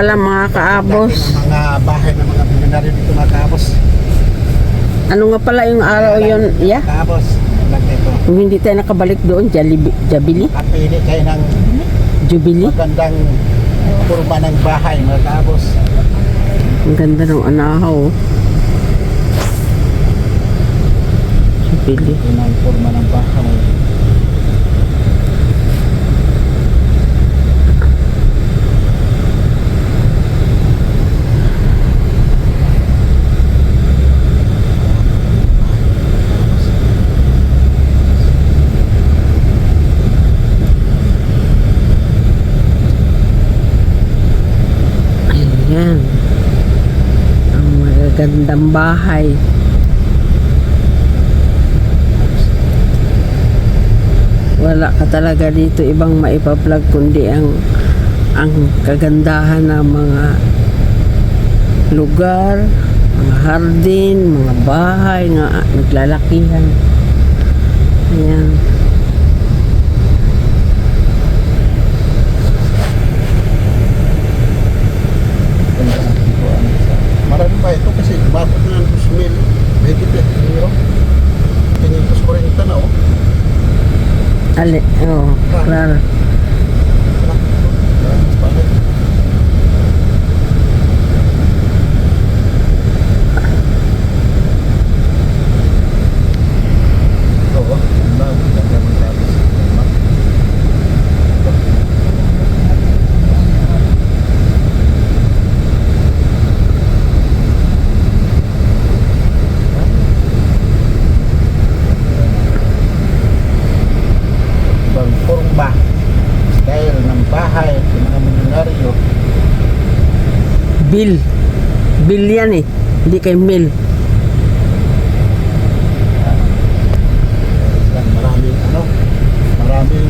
pala mga kaabos. Mga bahay ng mga milyonaryo dito mga kaabos. Ano nga pala yung araw yun? Yeah? Kaabos. Kung hindi tayo nakabalik doon, Jalibi, Jabili? Kapili kayo ng Jubilee? magandang kurma ng bahay mga kaabos. Ang ganda ng anahaw. oh. Jubilee. Ito ng kurma ng bahay. Ayan. Ang magagandang bahay. Wala ka talaga dito ibang maipa-vlog kundi ang ang kagandahan ng mga lugar, mga hardin, mga bahay nga naglalakihan. Ayan. Ganda ng pintuan. Marami pa ito kasi umabot na ng 2 mil. May gipit. Pero, 540 na oh. Ale, oh, Clara. Bakit? Oo, ganda. Ganda ng tapos. Bang kurba. Style ng bahay ng mga milyonaryo. Bill. Bill yan eh. Hindi kay maraming ano, maraming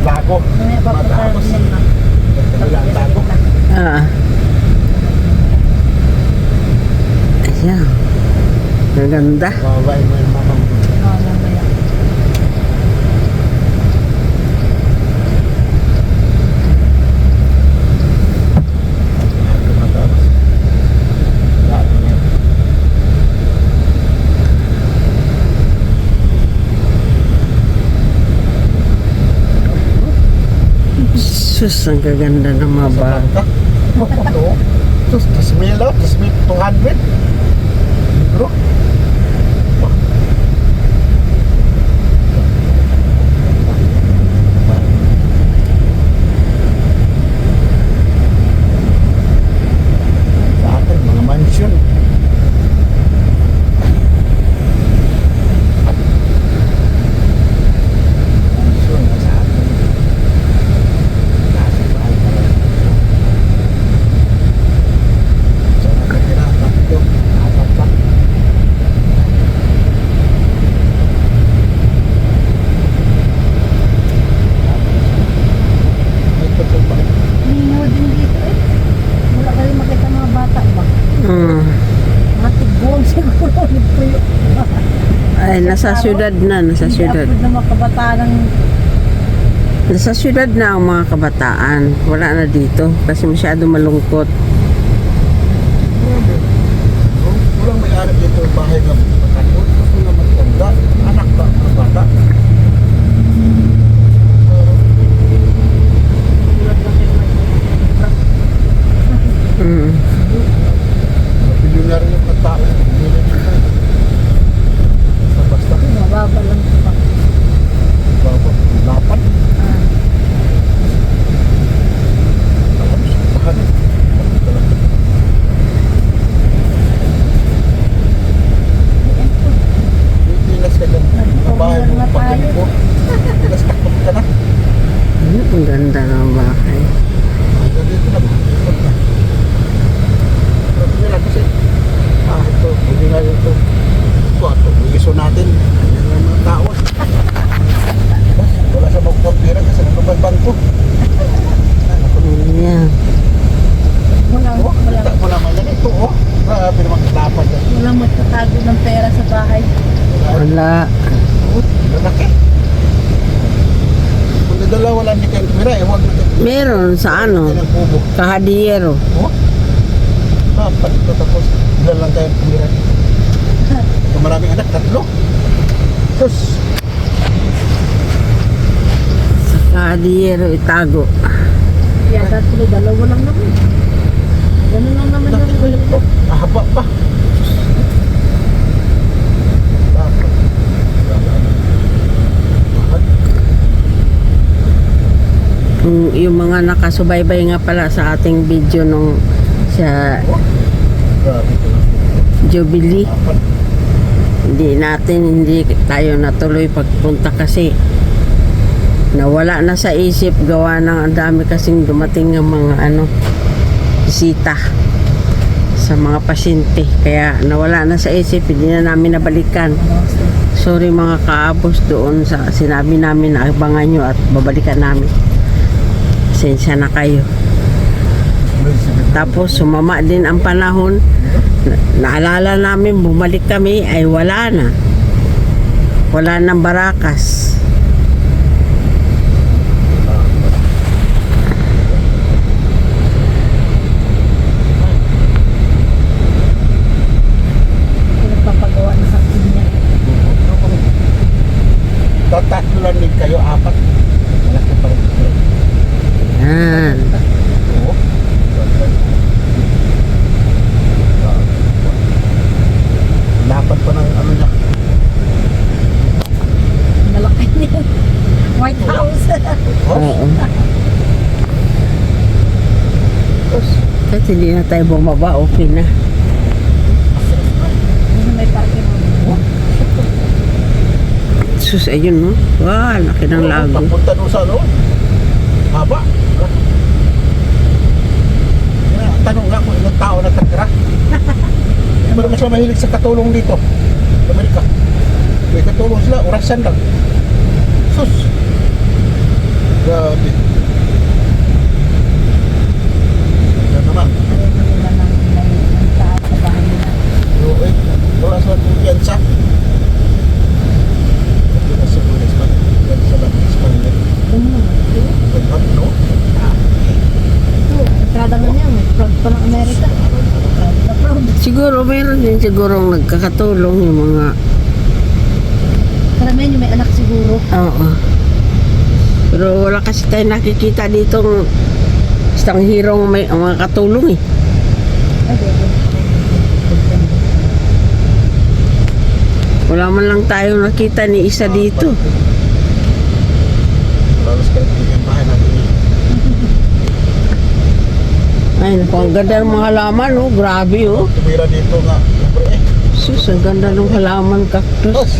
lago. Matapos. Ang lago. Ah. Ayan. Gaganda. Baway mo yung mamang matapos. Lago niya. Sus, ang gaganda ng mga. Ito. Sus, tas mil oh, tas mil 200. Bro. Sa atin, mga mansion. Mansion na sa atin. Nasa bahay talaga. So, nakatira tatlo, apat pa. Ito po ba? Ninyo din dito eh. Wala kayo makita mga bata ba? Mm. Mga tigbuwang siguro ulit po yun. Ay, nasa syudad na, nasa syudad. Hindi na mga kabataan ng Nasa syudad na ang mga kabataan. Wala na dito kasi masyado malungkot. Walang may-ari dito bahay ng matakot. Gusto na magtanda. Anak ba? Mga bata. Mm. Bilyonaryo yung mga tao. Hindi na dito. Basta-basta. mababa lang pa. Baba. Dapat. Tapos, tahan. Bakit talaga? Pilipinas ka dyan. Ang bahay mo pagkain mo. Pilipinas takot ka na. Mm, Ang ganda ng bahay. Hanggang dito na. Ikot na. Sabi nila kasi, ah, ito, hindi nga ito. Ito, ito, iso natin. Ano yung mga tao. Bas, Wala sa magpapira kasi nagkabal bangko. Ano ko Ayan. Wala, Oh, wala, kita mo naman yan ito, oh. Grabe naman dapat yan. walang magtatago ng pera sa bahay. Wala. Wala. Lalaki. Kung Meron sa ano, Yan ang bubo. Kahadiyero. Oh? Dapat ito tapos ilan lang tayo tumira. Ito maraming anak, tatlo. Sus. Sa Kahadiyero, Itago. Kaya tatlo, dalawa lang naman. Ganun lang naman ko yung yun po. Mahaba pa. Yung, mga nakasubaybay nga pala sa ating video nung sa. Jubilee. Hindi natin, hindi tayo natuloy pagpunta kasi nawala na sa isip gawa ng ang dami kasing dumating ng mga ano bisita sa mga pasyente kaya nawala na sa isip hindi na namin nabalikan sorry mga kaabos doon sa sinabi namin na abangan nyo at babalikan namin sensya na kayo tapos sumama din ang panahon Na- naalala namin bumalik kami ay wala na wala nang barakas. Tatatlo lang din kayo, apat. Malaki pa rin. yan Oo. Dapat pa ng ano niya. Malaki niya. White House. Oh, oo Tapos, hindi na tayo bumaba okay na sus ayun no wow laki ng lago Papunta doon sa ano. Haba. Yan, ang Tanong nga kung ilang tao naman sila mahilig sa katulong dito. Amerika. May katulong sila, orasan lang. Sus. Grabe. Yan naman. Ayaw na nila ng may ng tao sa bahay nila. Yo, eh, wala sa kumpiyansa. Hindi na sa mga Espanya. Yan sa lang Espanya. Ano? Ganyan, no? Ito, entrada na niya. May front pa ng Amerika. Proud na proud. siguro meron din siguro nagkakatulong yung mga Karamihan yung may anak siguro. oo. Pero wala kasi tayo nakikita ditong isang hirong may mga katulong eh. Wala man lang tayo nakita ni isa dito. Lalos ka rin yung bahay natin. Ay naku, ang ganda ng mga halaman oh. Grabe oh. Tumira dito nga. Sus ang ganda ng halaman cactus Tos.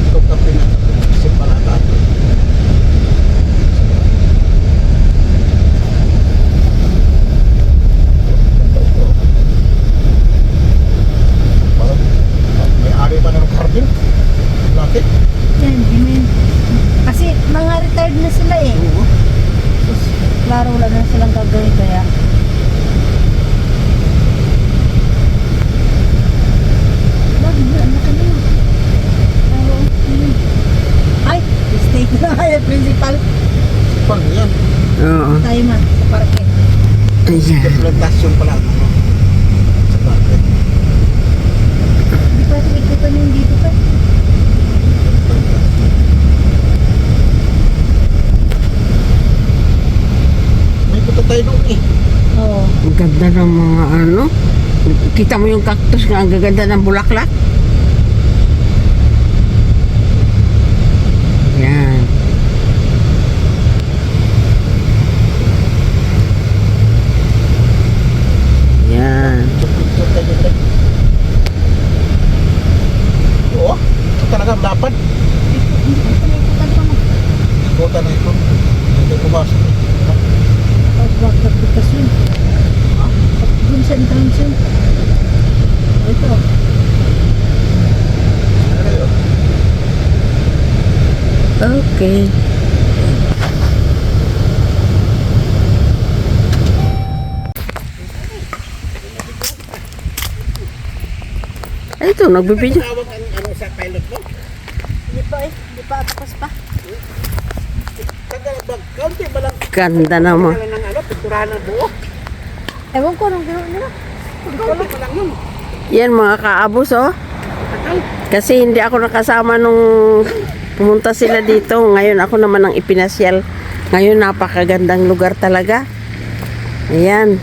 Ito ka pinag-isip pala tayo. Ganda ito. Parang, ah, may ari pa ng hardin. Laki. Yan, hindi may... Kasi mga retired na sila eh. Oo. Sus, klaro wala na silang gagawin kaya. Lagi na, anak ka na. Oo, yun. Ay, mistake na kaya principal. Pag yan. oo Tayo man, sa parke. ayan Plantasyon pala. Ano? Sa bakit? Hindi pa sa ikutan yung dito pa. May punta tayo doon eh. Oo. ang ganda ng mga ano kita mo yung cactus nga ang gaganda ng bulaklak yan yan Picture tayo doon. Oo. Ito talaga dapat. Hindi ko pa naikutan pa mo. Kota na ito. Hindi pumasok. Tapos wag na bukas yun. Dun sa entrance yun. Ito. Okay Ay, ito, ang ano sa pilot mo? pa eh. Hindi pa tapos pa. Kaunti ba lang? Ganda naman. Pinturahan ng buo. Ewan ko anong ginawa nila. Kaunti pa lang yun. Yan mga kaabos oh. Kasi hindi ako nakasama nung pumunta sila dito. Ngayon ako naman ang ipinasyal. Ngayon napakagandang lugar talaga. Ayan.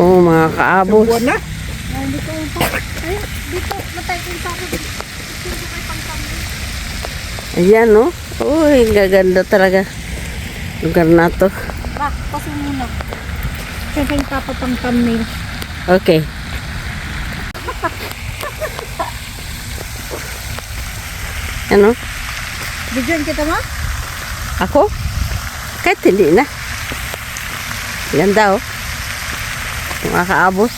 Oh, mga kaabos. Buwan na. Dito. Dito. Ayan, oh. Uy, gaganda talaga. Lugar na to. Ba, paso muna. Siyempre yung thumbnail. Okay. Ano? Bidyoan kita ma? Ako? Kahit hindi na. Ganda, oh. Mga kaabos.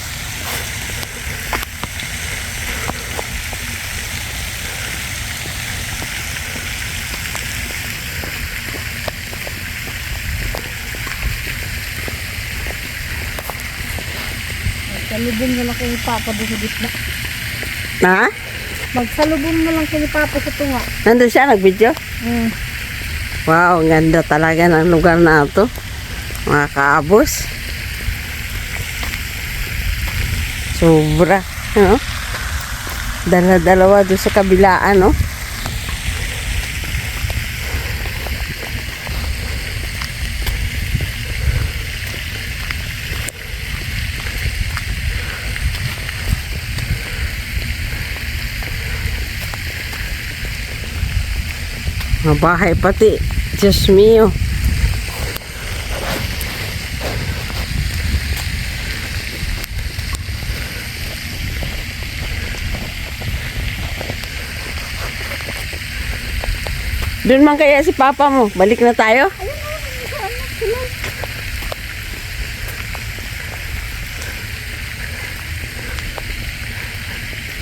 Salubong na lang kay papa doon sa gitna. Na? Magsalubong na lang kay papa sa tunga. Nandun siya, nag-video? Mm. Wow, ganda talaga ng lugar na ito. Mga kaabos. Sobra. Ano? Dala-dalawa doon sa kabilaan, no? Mga bahay pati. Diyos mio. Doon man kaya si papa mo. Balik na tayo?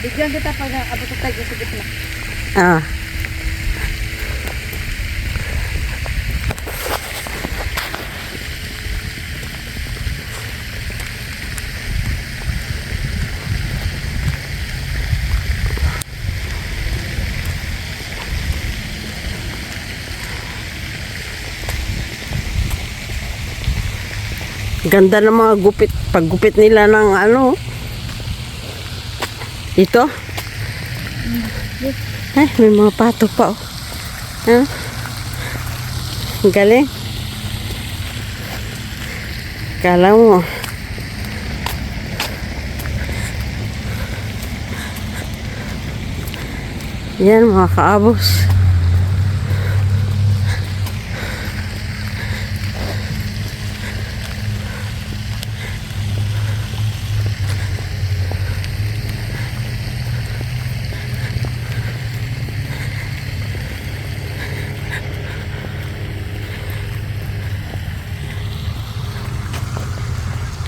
Bigyan kita pag abot tayo sa gitna. Ah. Ganda ng mga gupit, paggupit nila ng ano. Ito. Ay, may mga pato pa oh. Ang Galing. Kala mo. Yan mga kaabos.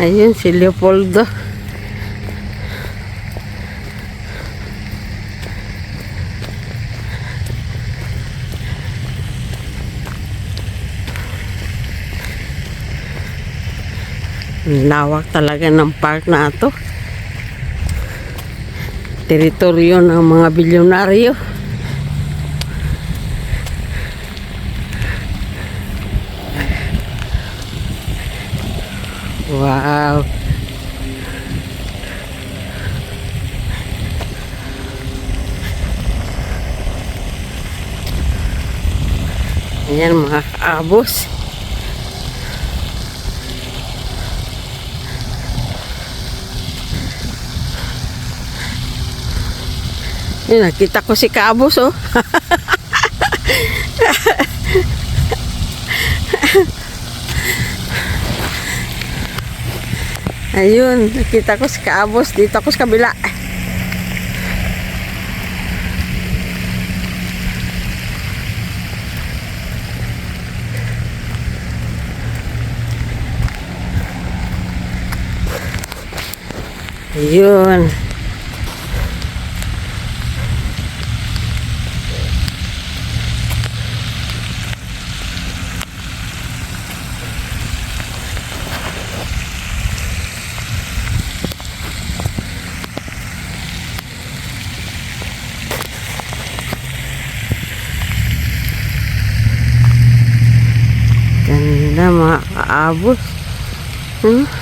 Ayun si Leopoldo. Lawak talaga ng park na ito. Teritoryo ng mga bilyonaryo. Wow. Ayan mga kaabos. Yun, nakita ko si Kaabos, oh. Ayun, nakita ko si Kaabos. Dito ako sa kabila. Yun. Ganda mga kaabos. Hmm?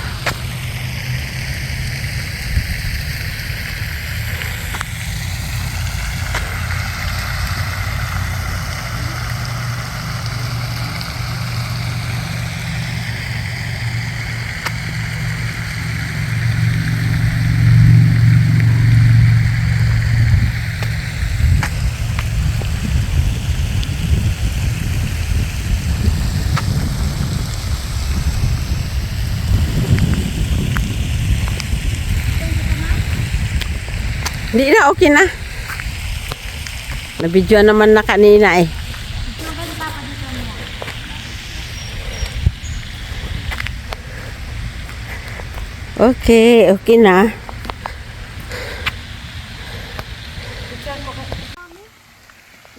Okay na. Nabidyo naman na kanina eh. Okay, okay na.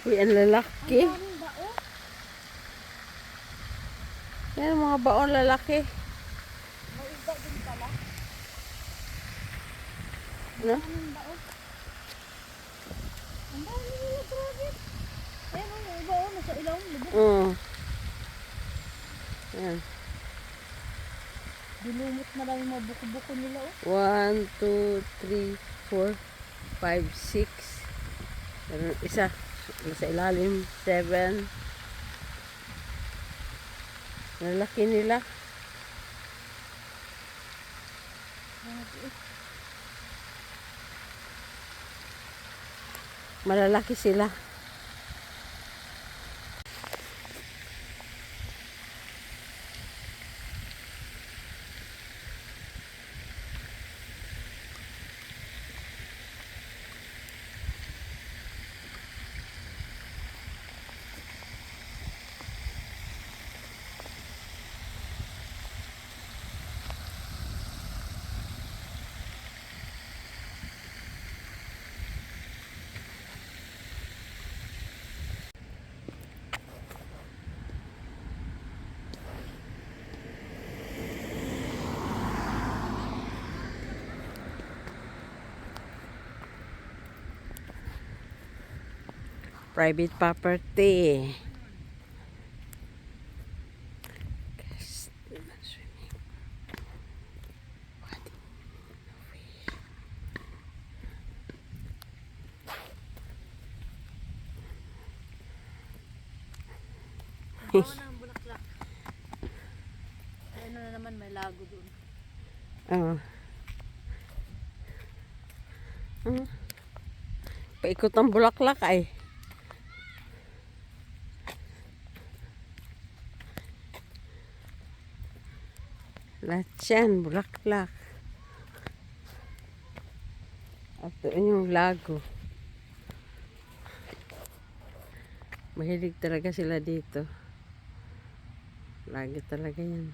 Uy, ang lalaki. Yan, mga baon lalaki. No? Ang dami nila, grabe. Ayan, ang iba, oh, nasa lubog. Mm. Yan. Dilumot na lang yung mga buko-buko nila, oh. One, two, three, four, five, six. Meron isa. Nasa ilalim. Seven. Lalaki nila. Malalaki sila. Private property. Bawa na naman, may lago doon. Oo. Ah. Paikot ang bulaklak ay. Lahat yan, bulaklak. At doon yung lago. Mahilig talaga sila dito. Lagi talaga yan.